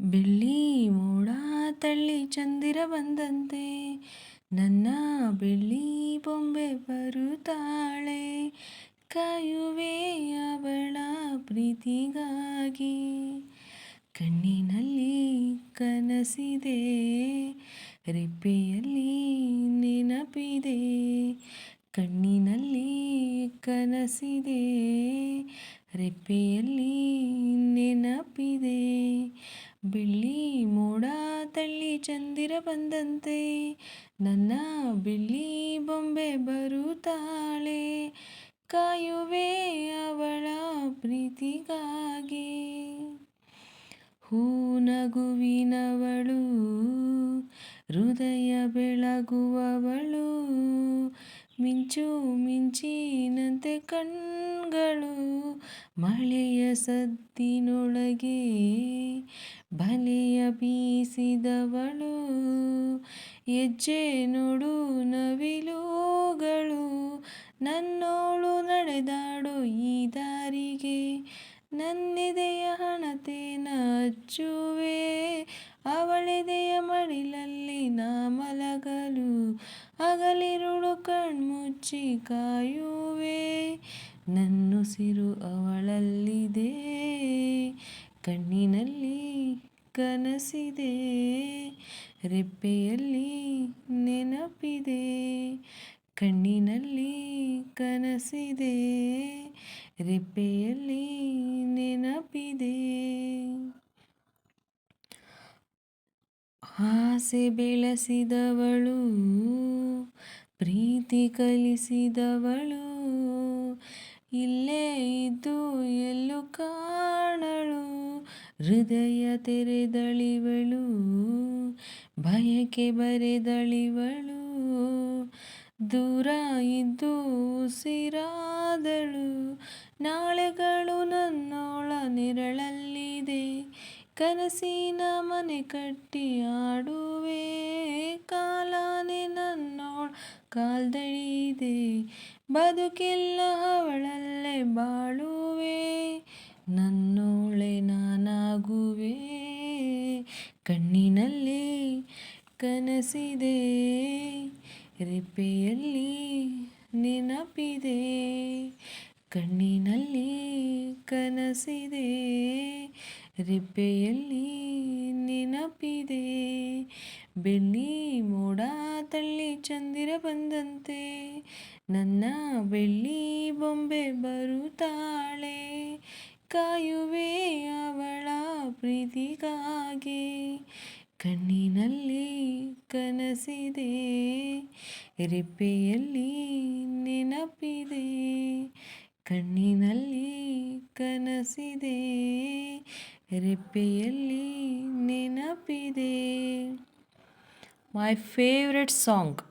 ಬೆಳ್ಳಿ ಮೋಡ ತಳ್ಳಿ ಚಂದಿರ ಬಂದಂತೆ. ನನ್ನ ಬೆಳ್ಳಿ ಬೊಂಬೆ ಬರುತ್ತಾಳೆ. ಕಾಯುವೆ ಅವಳ ಪ್ರೀತಿಗಾಗಿ. ಕಣ್ಣಿನಲ್ಲಿ ಕನಸಿದೆ. ರೆಪ್ಪೆಯಲ್ಲಿ ನೆನಪಿದೆ. ಕಣ್ಣಿನಲ್ಲಿ ಕನಸಿದೆ. ರೆಪ್ಪೆಯಲ್ಲಿ ನೆನಪಿದೆ. ಬೆಳ್ಳಿ ಮೋಡ ತಳ್ಳಿ ಚಂದಿರ ಬಂದಂತೆ. ನನ್ನ ಬಿಳಿ ಬೊಂಬೆ ಬರುತ್ತಾಳೆ. ಕಾಯುವೆ ಅವಳ ಪ್ರೀತಿಗಾಗಿ. ಹೂ ನಗುವಿನವಳು, ಹೃದಯ ಬೆಳಗುವವಳು. ಮಿಂಚು ಮಿಂಚಿನಂತೆ ಕಣ್ಗಳು ಮಳೆಯ ಸದ್ದಿನೊಳಗೆ ಬಲೆಯ ಬೀಸಿದವಳು, ಹೆಜ್ಜೆ ನೋಡು ನವಿಲುಗಳು, ನನ್ನೋಳು ನಡೆದಾಡು ಈ ದಾರಿಗೆ. ನನ್ನೆದೆಯ ಹಣತೆ ನಚ್ಚುವೆ ಅವಳೆದೆಯ ಮಡಿಲಲ್ಲಿ ನಾ ಮಲಗಲು, ಹಗಲಿರುಳು ಕಣ್ಮುಚ್ಚಿ ಕಾಯುವೆ. ನನ್ನುಸಿರು ಅವಳಲ್ಲಿದೆ ಕಣ್ಣಿನಲ್ಲಿ ಕನಸಿದೆ, ರೆಪ್ಪೆಯಲ್ಲಿ ನೆನಪಿದೆ, ಕಣ್ಣಿನಲ್ಲಿ ಕನಸಿದೆ, ರೆಪ್ಪೆಯಲ್ಲಿ ನೆನಪಿದೆ. ಆಸೆ ಬೆಳೆಸಿದವಳು, ಪ್ರೀತಿ ಕಲಿಸಿದವಳು, ಇಲ್ಲೇ ಇದ್ದು ಎಲ್ಲೂ ಕಾಣಳು ಹೃದಯ ತೆರೆದಳಿವಳು, ಭಯಕ್ಕೆ ಬರೆದಳಿವಳು, ದೂರ ಇದ್ದು ಉಸಿರಾದಳು. ನಾಳೆಗಳು ನನ್ನೋಳ ನೆರಳಲ್ಲಿದೆ, ಕನಸಿನ ಮನೆ ಕಟ್ಟಿ ಆಡುವೆ. ಕಾಲಾನೆ ನನ್ನೋಳ ಕಾಲ್ದಳಿದೆ, ಬದುಕೆಲ್ಲ ಅವಳಲ್ಲೇ ಬಾಳುವೆ. ನನ್ನೋಳೆ ಕಣ್ಣಿನಲ್ಲಿ ಕನಸಿದೆ, ರೆಪ್ಪೆಯಲ್ಲಿ ನೆನಪಿದೆ, ಕಣ್ಣಿನಲ್ಲಿ ಕನಸಿದೆ, ರೆಪ್ಪೆಯಲ್ಲಿ ನೆನಪಿದೆ. ಬೆಳ್ಳಿ ಮೋಡ ತಳ್ಳಿ ಚಂದಿರ ಬಂದಂತೆ, ನನ್ನ ಬೆಳ್ಳಿ ಬೊಂಬೆ ಬರುತ್ತಾಳೆ, ಕಾಯುವೆ ಅವಳ ಪ್ರೀತಿಗಾಗಿ ಕಣ್ಣಿನಲ್ಲಿ ಕನಸಿದೆ ರೆಪ್ಪೆಯಲ್ಲಿ ನೆನಪಿದೆ ಕಣ್ಣಿನಲ್ಲಿ ಕನಸಿದೆ ರೆಪ್ಪೆಯಲ್ಲಿ ನೆನಪಿದೆ. My favourite song